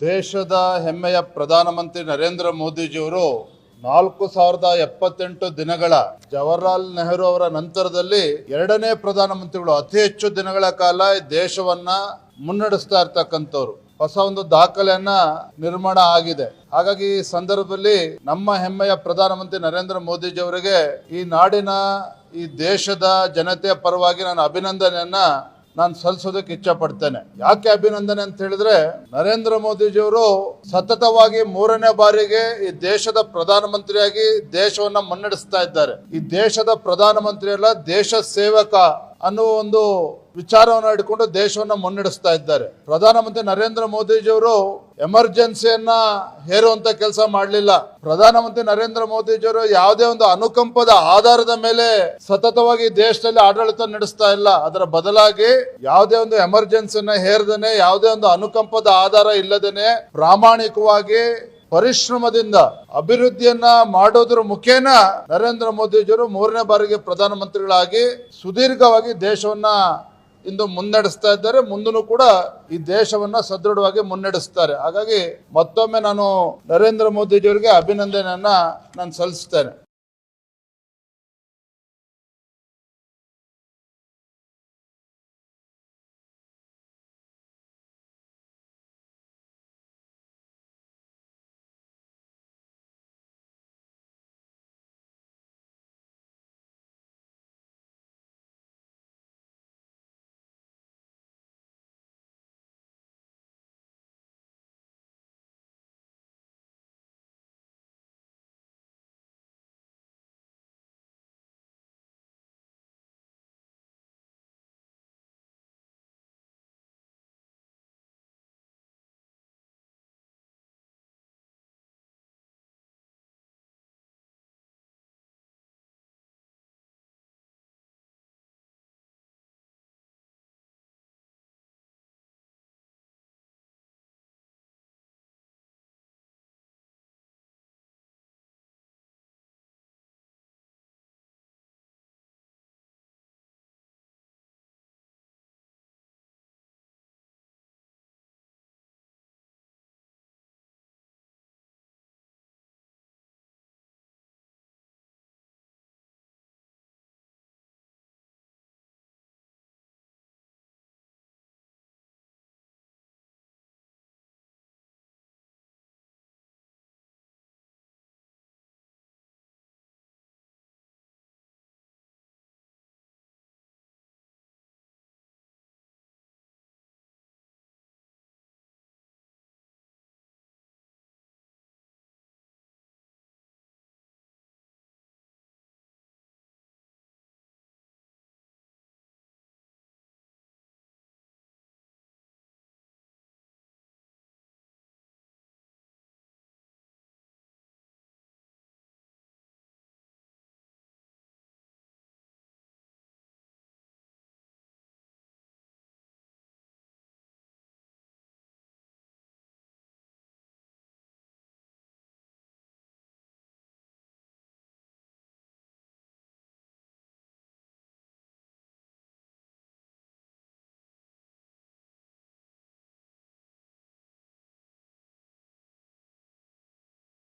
ದೇಶದ ಹೆಮ್ಮೆಯ ಪ್ರಧಾನಮಂತ್ರಿ ನರೇಂದ್ರ ಮೋದಿಜಿಯವರು ನಾಲ್ಕು ಸಾವಿರದ ಎಪ್ಪತ್ತೆಂಟು ದಿನಗಳ ಜವಾಹರ್ಲಾಲ್ ನೆಹರು ಅವರ ನಂತರದಲ್ಲಿ ಎರಡನೇ ಪ್ರಧಾನಮಂತ್ರಿಗಳು ಅತಿ ಹೆಚ್ಚು ದಿನಗಳ ಕಾಲ ದೇಶವನ್ನ ಮುನ್ನಡೆಸ್ತಾ ಇರ್ತಕ್ಕಂಥವ್ರು. ಹೊಸ ಒಂದು ದಾಖಲೆಯನ್ನ ನಿರ್ಮಾಣ ಆಗಿದೆ. ಹಾಗಾಗಿ ಈ ಸಂದರ್ಭದಲ್ಲಿ ನಮ್ಮ ಹೆಮ್ಮೆಯ ಪ್ರಧಾನಮಂತ್ರಿ ನರೇಂದ್ರ ಮೋದಿಜಿ ಅವರಿಗೆ ಈ ನಾಡಿನ ಈ ದೇಶದ ಜನತೆಯ ಪರವಾಗಿ ನಾನು ಅಭಿನಂದನೆಯನ್ನ ನಾನು ಸಲ್ಲಿಸೋದಕ್ಕೆ ಇಚ್ಛೆ ಪಡ್ತೇನೆ ಯಾಕೆ ಅಭಿನಂದನೆ ಅಂತ ಹೇಳಿದ್ರೆ, ನರೇಂದ್ರ ಮೋದಿಜಿಯವರು ಸತತವಾಗಿ ಮೂರನೇ ಬಾರಿಗೆ ಈ ದೇಶದ ಪ್ರಧಾನಮಂತ್ರಿಯಾಗಿ ದೇಶವನ್ನ ಮುನ್ನಡೆಸ್ತಾ ಇದ್ದಾರೆ. ಈ ದೇಶದ ಪ್ರಧಾನಮಂತ್ರಿ ಅಲ್ಲ ದೇಶ ಸೇವಕ. ಅನ್ನುವ ಒಂದು ವಿಚಾರವನ್ನು ಇಟ್ಕೊಂಡು ದೇಶವನ್ನ ಮುನ್ನಡೆಸ್ತಾ ಇದ್ದಾರೆ. ಪ್ರಧಾನಮಂತ್ರಿ ನರೇಂದ್ರ ಮೋದಿಜಿಯವರು ಎಮರ್ಜೆನ್ಸಿಯನ್ನ ಹೇರುವಂತ ಕೆಲಸ ಮಾಡಲಿಲ್ಲ. ಪ್ರಧಾನಮಂತ್ರಿ ನರೇಂದ್ರ ಮೋದಿಜಿಯವರು ಯಾವುದೇ ಒಂದು ಅನುಕಂಪದ ಆಧಾರದ ಮೇಲೆ ಸತತವಾಗಿ ದೇಶದಲ್ಲಿ ಆಡಳಿತ ನಡೆಸ್ತಾ ಇಲ್ಲ. ಅದರ ಬದಲಾಗಿ ಯಾವುದೇ ಒಂದು ಎಮರ್ಜೆನ್ಸಿಯನ್ನ ಹೇರದೇನೆ, ಯಾವುದೇ ಒಂದು ಅನುಕಂಪದ ಆಧಾರ ಇಲ್ಲದೇನೆ ಪ್ರಾಮಾಣಿಕವಾಗಿ ಪರಿಶ್ರಮದಿಂದ ಅಭಿವೃದ್ಧಿಯನ್ನ ಮಾಡೋದ್ರ ಮುಖೇನ ನರೇಂದ್ರ ಮೋದಿಜಿಯವರು ಮೂರನೇ ಬಾರಿಗೆ ಪ್ರಧಾನಮಂತ್ರಿಗಳಾಗಿ ಸುದೀರ್ಘವಾಗಿ ದೇಶವನ್ನ ಇಂದು ಮುನ್ನಡೆಸ್ತಾ ಇದ್ದಾರೆ. ಮುಂದೂ ಕೂಡ ಈ ದೇಶವನ್ನ ಸದೃಢವಾಗಿ ಮುನ್ನಡೆಸ್ತಾರೆ. ಹಾಗಾಗಿ ಮತ್ತೊಮ್ಮೆ ನಾನು ನರೇಂದ್ರ ಮೋದಿಜಿಯವರಿಗೆ ಅಭಿನಂದನೆಯನ್ನ ನಾನು ಸಲ್ಲಿಸ್ತೇನೆ